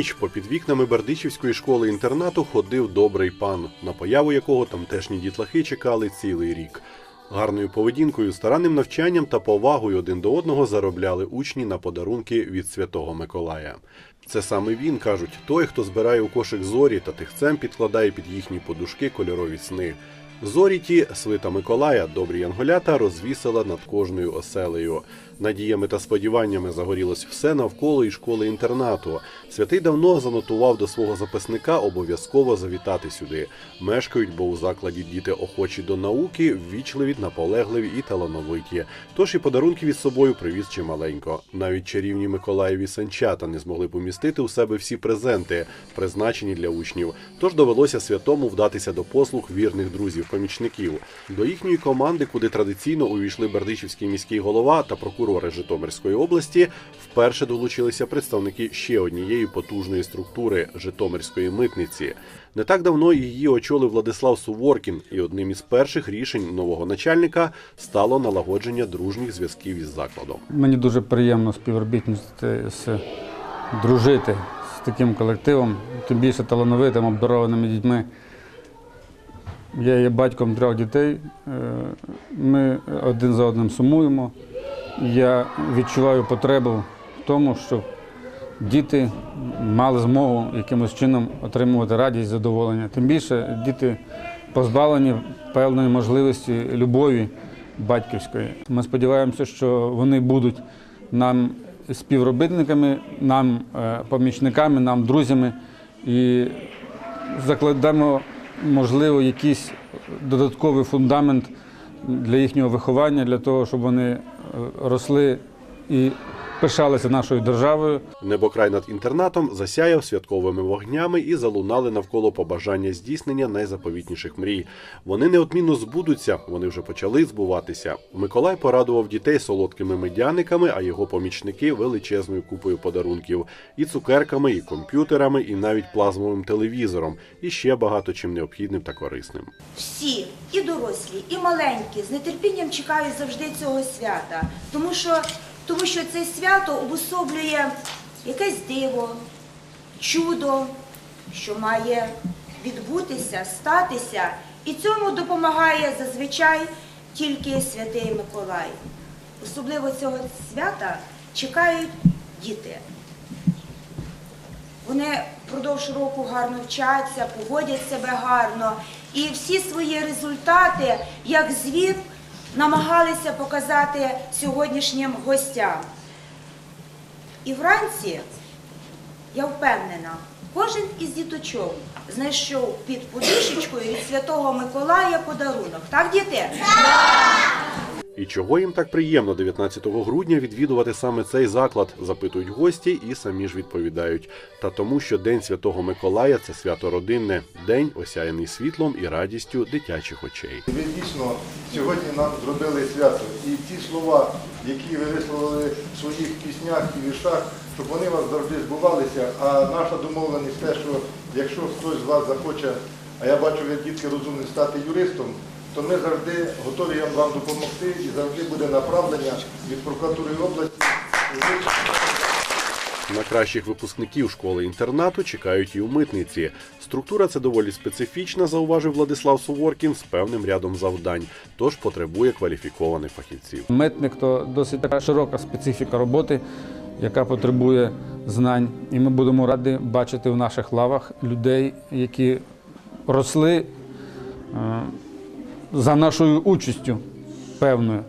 Ніч попід вікнами Бердичівської школи-інтернату ходив добрий пан, на появу якого тамтешні дітлахи чекали цілий рік. Гарною поведінкою, старанним навчанням та повагою один до одного заробляли учні на подарунки від святого Миколая. Це саме він, кажуть, той, хто збирає у кошик зорі та тихцем підкладає під їхні подушки кольорові сни. Зорі ті свита Миколая, добрі янголята, розвісила над кожною оселею. Надіями та сподіваннями загорілось все навколо і школи інтернату. Святий давно занотував до свого записника обов'язково завітати сюди. Мешкають, бо у закладі діти охочі до науки, ввічливі, наполегливі і талановиті. Тож і подарунки від собою привіз чималенько. Навіть чарівні Миколаєві санчата не змогли помістити у себе всі презенти, призначені для учнів. Тож довелося святому вдатися до послуг вірних друзів-помічників. До їхньої команди, куди традиційно увійшли Бердичівський міський голова та прокурори Житомирської області, вперше долучилися представники ще однієї потужної структури Житомирської митниці. Не так давно її очолив Владислав Суворкін, і одним із перших рішень нового начальника стало налагодження дружніх зв'язків із закладом. Мені дуже приємно співробітницяти з дружити з таким колективом, тим більше талановитим, обдарованими дітьми. Я є батьком трьох дітей. е, Ми один за одним сумуємо. Я відчуваю потребу в тому, щоб діти мали змогу якимось чином отримувати радість, задоволення. Тим більше діти позбавлені певної можливості любові батьківської. Ми сподіваємося, що вони будуть нам співробітниками, нам е, помічниками, нам друзями і закладемо, можливо, якийсь додатковий фундамент для їхнього виховання, для того, щоб вони е, росли і пишалися нашою державою. Небокрай над інтернатом засяяв святковими вогнями і залунали навколо побажання здійснення найзаповітніших мрій. Вони неодмінно збудуться, вони вже почали збуватися. Миколай порадував дітей солодкими медяниками, а його помічники величезною купою подарунків і цукерками, і комп'ютерами, і навіть плазмовим телевізором, і ще багато чим необхідним та корисним. всі, і дорослі, і маленькі, з нетерпінням чекають завжди цього свята, тому що, тому що це свято обособлює якесь диво, чудо, що має відбутися, статися, і цьому допомагає зазвичай тільки святий Миколай. Особливо цього свята чекають діти. Вони впродовж року гарно вчаться, поводять себе гарно. І всі свої результати, як звіт, намагалися показати сьогоднішнім гостям. І вранці, я впевнена, кожен із діточок знайшов під подушечкою від Святого Миколая подарунок. Так, діти? І чого їм так приємно 19 грудня відвідувати саме цей заклад, запитують гості і самі ж відповідають. Та тому, що День Святого Миколая це свято родинне, день осяяний світлом і радістю дитячих очей. Ви дійсно сьогодні нам зробили свято. І ті слова, які ви висловили в своїх піснях і віршах, щоб вони вас завжди збувалися. А наша домовленість те, що якщо хтось з вас захоче, а я бачу, ви дітки розумні, стати юристом, то ми завжди готові вам допомогти і завжди буде направлення від прокуратури області. На кращих випускників школи-інтернату чекають і у митниці. Структура це доволі специфічна, зауважив Владислав Суворкін з певним рядом завдань, тож потребує кваліфікованих фахівців. Митник то досить така широка специфіка роботи, яка потребує знань. І ми будемо раді бачити в наших лавах людей, які росли е, за нашою участю певною.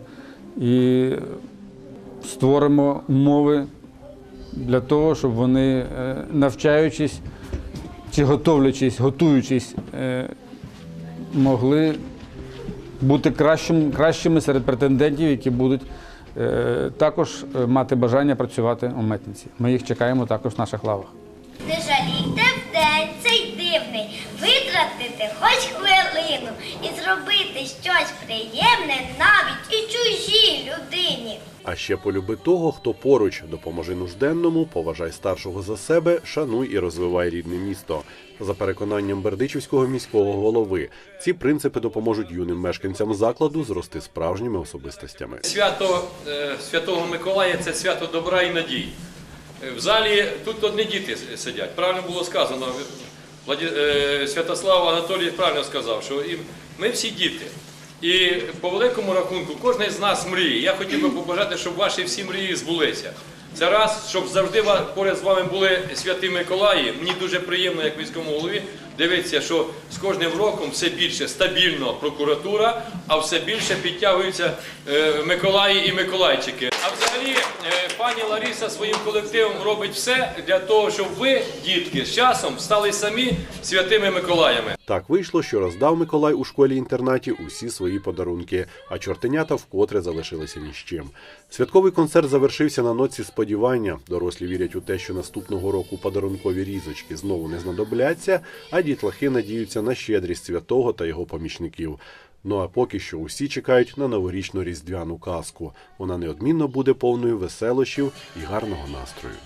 І створимо умови для того, щоб вони, е, навчаючись чи готовлячись, готуючись, е, могли бути кращим, кращими серед претендентів, які будуть е, також мати бажання працювати у митниці. Ми їх чекаємо також в наших лавах. Дивний, витратити хоч хвилину і зробити щось приємне навіть і чужій людині. А ще полюби того, хто поруч допоможи нужденному, поважай старшого за себе, шануй і розвивай рідне місто. За переконанням Бердичівського міського голови, ці принципи допоможуть юним мешканцям закладу зрости справжніми особистостями. Свято е, Святого Миколая це свято добра і надії. В залі тут одні діти сидять. Правильно було сказано. Е, Святослав Анатолій правильно сказав, що ми всі діти. І по великому рахунку кожен з нас мріє. Я хотів би побажати, щоб ваші всі мрії збулися. Це раз, щоб завжди поряд з вами були святі Миколаї. Мені дуже приємно, як військовому голові, дивитися, що з кожним роком все більше стабільно прокуратура, а все більше підтягуються е, Миколаї і Миколайчики. А взагалі, е, пані Лариса своїм колективом робить все для того, щоб ви, дітки, з часом стали самі святими Миколаями. Так вийшло, що роздав Миколай у школі-інтернаті усі свої подарунки, а чортенята вкотре залишилися ні з чим. Святковий концерт завершився на ноці сподівання. Дорослі вірять у те, що наступного року подарункові різочки знову не знадобляться, а дітлахи надіються на щедрість святого та його помічників. Ну а поки що усі чекають на новорічну різдвяну казку. Вона неодмінно буде повною веселощів і гарного настрою.